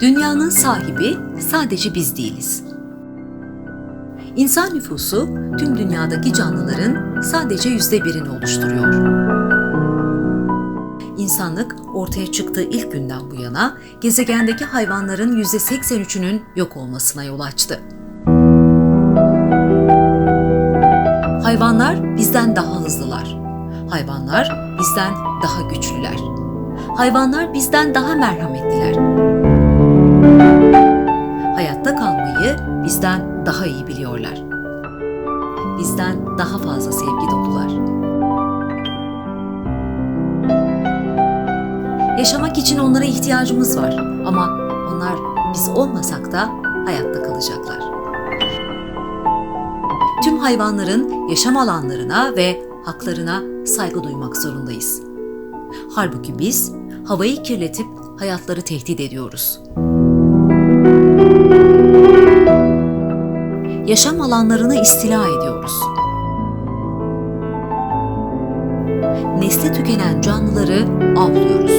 Dünyanın sahibi sadece biz değiliz. İnsan nüfusu tüm dünyadaki canlıların sadece yüzde birini oluşturuyor. İnsanlık ortaya çıktığı ilk günden bu yana gezegendeki hayvanların yüzde 83'ünün yok olmasına yol açtı. Hayvanlar bizden daha hızlılar. Hayvanlar bizden daha güçlüler. Hayvanlar bizden daha merhametliler. Hayatta kalmayı bizden daha iyi biliyorlar. Bizden daha fazla sevgi dolular. Yaşamak için onlara ihtiyacımız var ama onlar biz olmasak da hayatta kalacaklar. Tüm hayvanların yaşam alanlarına ve haklarına saygı duymak zorundayız. Halbuki biz havayı kirletip hayatları tehdit ediyoruz. Yaşam alanlarını istila ediyoruz. Nesli tükenen canlıları avlıyoruz.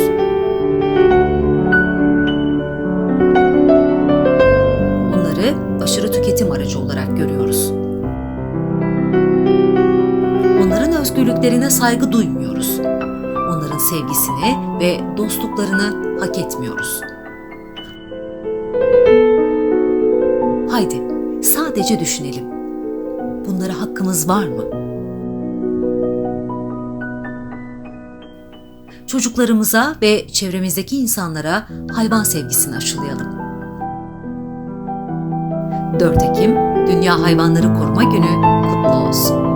Onları aşırı tüketim aracı olarak görüyoruz. Özgürlüklerine saygı duymuyoruz. Onların sevgisini ve dostluklarını hak etmiyoruz. Haydi sadece düşünelim. Bunlara hakkımız var mı? Çocuklarımıza ve çevremizdeki insanlara hayvan sevgisini aşılayalım. 4 Ekim Dünya Hayvanları Koruma Günü kutlu olsun.